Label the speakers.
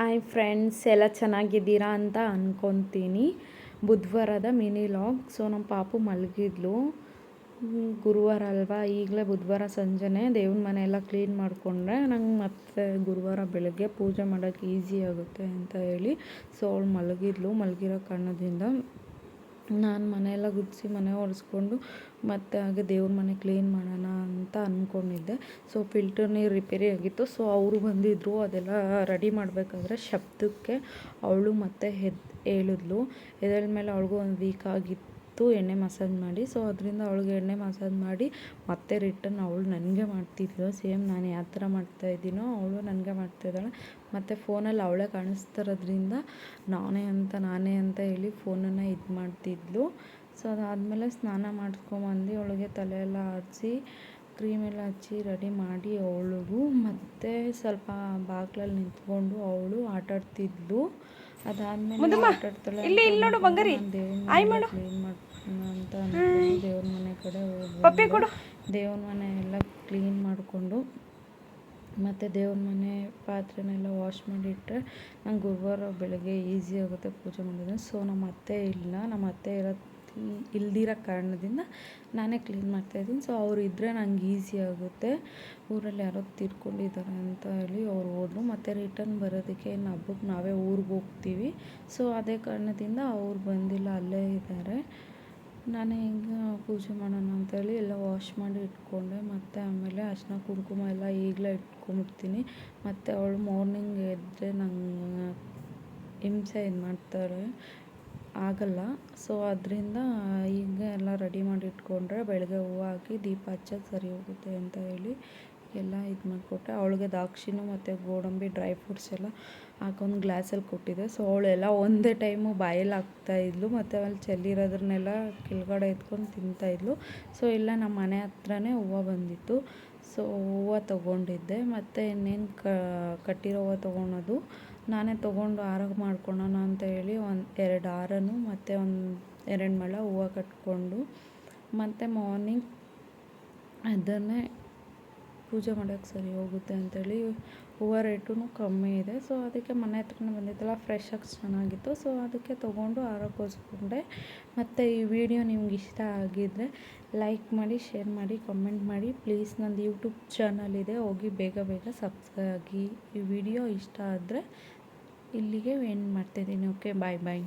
Speaker 1: Hi friends ಎಲ್ಲ ಚೆನ್ನಾಗಿದ್ದೀರಾ ಅಂತ ಅಂದ್ಕೊತೀನಿ ಬುಧವಾರದ ಮಿನಿ ಲಾಗ್ ಸೊ ನಮ್ಮ ಪಾಪು ಮಲಗಿದ್ಲು. ಗುರುವಾರ ಅಲ್ವಾ? ಈಗಲೇ ಬುಧವಾರ ಸಂಜೆನೆ ದೇವ್ರ ಮನೆ ಎಲ್ಲ ಕ್ಲೀನ್ ಮಾಡಿಕೊಂಡ್ರೆ ನಂಗೆ ಮತ್ತೆ ಗುರುವಾರ ಬೆಳಗ್ಗೆ ಪೂಜೆ ಮಾಡೋಕ್ಕೆ ಈಸಿ ಆಗುತ್ತೆ ಅಂತ ಹೇಳಿ. ಸೊ ಅವಳು ಮಲಗಿದ್ಲು, ಮಲಗಿರೋ ಕಾರಣದಿಂದ ನಾನು ಮನೆಯೆಲ್ಲ ಗುಡಿಸಿ ಮನೆ ಒರೆಸ್ಕೊಂಡು ಮತ್ತೆ ಹಾಗೆ ದೇವ್ರ ಮನೆ ಕ್ಲೀನ್ ಮಾಡೋಣ ಅಂತ ಅಂದ್ಕೊಂಡಿದ್ದೆ ಸೊ ಫಿಲ್ಟರ್ ನೀರು ರಿಪೇರಿ ಆಗಿತ್ತು. ಸೊ ಅವರು ಬಂದಿದ್ದರು ಅದೆಲ್ಲ ರೆಡಿ ಮಾಡಬೇಕಾದ್ರೆ ಶಬ್ದಕ್ಕೆ ಅವಳು ಮತ್ತೆ ಎದ್ದು ಹೇಳಿದ್ಲು. ಎದ್ದೇಳ ಮೇಲೆ ಅವಳಿಗೂ ಒಂದು ವೀಕ್ ಆಗಿತ್ತು. ಎಣ್ಣೆ ಮಸಾಜ್ ಮಾಡಿ. ಸೊ ಅದರಿಂದ ಅವಳಿಗೆ ಎಣ್ಣೆ ಮಸಾಜ್ ಮಾಡಿ ಮತ್ತೆ ರಿಟರ್ನ್ ಅವಳು ನನಗೆ ಮಾಡ್ತಿದ್ಲು ಸೇಮ್ ನಾನು ಯಾವ ಥರ ಮಾಡ್ತಾ ಇದ್ದೀನೋ ಅವಳು ನನಗೆ ಮಾಡ್ತಾಯಿದ್ದಾಳೆ ಮತ್ತು ಫೋನಲ್ಲಿ ಅವಳೇ ಕಾಣಿಸ್ತಿರೋದ್ರಿಂದ ನಾನೇ ಅಂತ ನಾನೇ ಅಂತ ಹೇಳಿ ಫೋನನ್ನು ಇದು ಮಾಡ್ತಿದ್ಲು. ಸೊ ಅದಾದಮೇಲೆ ಸ್ನಾನ ಮಾಡಿಸ್ಕೊಂಬಂದು ಅವಳಿಗೆ ತಲೆ ಎಲ್ಲ ಆಡಿಸಿ ಕ್ರೀಮ್ ಎಲ್ಲ ಹಚ್ಚಿ ರೆಡಿ ಮಾಡಿ ಅವಳಿಗೂ ಮತ್ತೆ ಸ್ವಲ್ಪ ಬಾಗ್ಲಲ್ಲಿ ನಿಂತ್ಕೊಂಡು ಅವಳು ಆಟಾಡ್ತಿದ್ಲು. ಅದಾದಮೇಲೆ ಆಟಾಡ್ತಾಳೆ ದೇವ್ರ ಕ್ಲೀನ್ ದೇವ್ರ ಮನೆ ಕಡೆ. ದೇವ್ರ ಮನೆ ಎಲ್ಲ ಕ್ಲೀನ್ ಮಾಡಿಕೊಂಡು, ಮತ್ತು ದೇವ್ರ ಮನೆ ಪಾತ್ರೆನೆಲ್ಲ ವಾಶ್ ಮಾಡಿಟ್ಟರೆ ನಂಗೆ ಗುರುವಾರ ಬೆಳಗ್ಗೆ ಈಸಿ ಆಗುತ್ತೆ ಪೂಜೆ ಮಾಡೋದು. ಸೊ ನಮ್ಮ ಅತ್ತೆ ಇಲ್ಲ ನಮ್ಮ ಅತ್ತೆ ಇರೋ ಇಲ್ದಿರೋ ಕಾರಣದಿಂದ ನಾನೇ ಕ್ಲೀನ್ ಮಾಡ್ತಾಯಿದ್ದೀನಿ ಸೊ ಅವ್ರು ಇದ್ದರೆ ನಂಗೆ ಈಸಿ ಆಗುತ್ತೆ. ಊರಲ್ಲಿ ಯಾರೋ ತಿರ್ಕೊಂಡಿದ್ದಾರೆ ಅಂತ ಹೇಳಿ ಅವ್ರು ಹೋದ್ರು. ಮತ್ತು ರಿಟರ್ನ್ ಬರೋದಕ್ಕೆ ಇನ್ನು ಹಬ್ಬಕ್ಕೆ ನಾವೇ ಊರಿಗೆ ಹೋಗ್ತೀವಿ. ಸೊ ಅದೇ ಕಾರಣದಿಂದ ಅವ್ರು ಬಂದಿಲ್ಲ, ಅಲ್ಲೇ ಇದ್ದಾರೆ. ನಾನು ಹೆಂಗೆ ಪೂಜೆ ಮಾಡೋಣ ಅಂತೇಳಿ ಎಲ್ಲ ವಾಶ್ ಮಾಡಿ ಇಟ್ಕೊಂಡೆ. ಮತ್ತು ಆಮೇಲೆ ಅರಿಶ್ಣ ಕುಂಕುಮ ಎಲ್ಲ ಈಗಲೇ ಇಟ್ಕೊಂಬಿಡ್ತೀನಿ. ಮತ್ತು ಅವಳು ಮಾರ್ನಿಂಗ್ ಎದ್ದರೆ ನಂಗೆ ಹಿಂಸೆ ಇದು ಮಾಡ್ತಾರೆ. ಆಗಲ್ಲ. ಸೊ ಅದರಿಂದ ಈಗ ಎಲ್ಲ ರೆಡಿ ಮಾಡಿ ಇಟ್ಕೊಂಡ್ರೆ ಬೆಳಗ್ಗೆ ಹೂವು ಹಾಕಿ ದೀಪ ಹಚ್ಚೋದು ಸರಿ ಹೋಗುತ್ತೆ ಅಂತ ಹೇಳಿ ಎಲ್ಲ ಇದು ಮಾಡಿಕೊಟ್ಟೆ ಅವಳಿಗೆ ದಾಕ್ಷಿಣ ಮತ್ತು ಗೋಡಂಬಿ ಡ್ರೈ ಫ್ರೂಟ್ಸ್ ಎಲ್ಲ ಹಾಕೊಂಡು ಗ್ಲಾಸಲ್ಲಿ ಕೊಟ್ಟಿದ್ದೆ ಸೊ ಅವಳೆಲ್ಲ ಒಂದೇ ಟೈಮು ಬಾಯಲ್ಲಿ ಹಾಕ್ತಾಯಿದ್ಲು ಮತ್ತು ಅಲ್ಲಿ ಚೆಲ್ಲಿರೋದ್ರನ್ನೆಲ್ಲ ಕೆಳಗಡೆ ಎತ್ಕೊಂಡು ತಿಂತಾಯಿದ್ಲು ಸೊ ಇಲ್ಲ, ನಮ್ಮ ಮನೆ ಹತ್ರನೇ ಹೂವು ಬಂದಿತ್ತು. ಸೊ ಹೂವು ತೊಗೊಂಡಿದ್ದೆ. ಮತ್ತು ಇನ್ನೇನು ಕಟ್ಟಿರೋ ಹೂವು ತೊಗೊಳೋದು? ನಾನೇ ತೊಗೊಂಡು ಹಾರ ಮಾಡ್ಕೊಳೋಣ ಅಂತ ಹೇಳಿ ಒಂದು ಎರಡು ಹಾರನು ಮತ್ತು ಒಂದು ಎರಡು ಮೊಳ ಹೂವು ಕಟ್ಕೊಂಡು ಮತ್ತು ಮಾರ್ನಿಂಗ್ ಅದನ್ನೇ ಪೂಜೆ ಮಾಡೋಕ್ಕೆ ಸರಿ ಹೋಗುತ್ತೆ ಅಂತೇಳಿ ಹೂವು ರೇಟೂ ಕಮ್ಮಿ ಇದೆ. ಸೊ ಅದಕ್ಕೆ ಮನೆ ಹತ್ರನೇ ಬಂದಿತ್ತಲ್ಲ ಫ್ರೆಶ್ ಆಗಿ ಚೆನ್ನಾಗಿತ್ತು. ಸೊ ಅದಕ್ಕೆ ತೊಗೊಂಡು ಹಾರಕ್ಕೋಸ್ಕೊಂಡೆ ಮತ್ತು ಈ ವಿಡಿಯೋ ನಿಮ್ಗೆ ಇಷ್ಟ ಆಗಿದ್ದರೆ ಲೈಕ್ ಮಾಡಿ ಶೇರ್ ಮಾಡಿ ಕಮೆಂಟ್ ಮಾಡಿ. ಪ್ಲೀಸ್ ನಂದು ಯೂಟ್ಯೂಬ್ ಚಾನಲ್ ಇದೆ. ಹೋಗಿ ಬೇಗ ಬೇಗ ಸಬ್ಸ್ಕ್ರೈಬ್ ಆಗಿ ಈ ವಿಡಿಯೋ ಇಷ್ಟ ಆದರೆ ಇಲ್ಲಿಗೆ ಎಂಡ್ ಮಾಡ್ತಾಯಿದ್ದೀನಿ ಓಕೆ ಬಾಯ್ ಬಾಯ್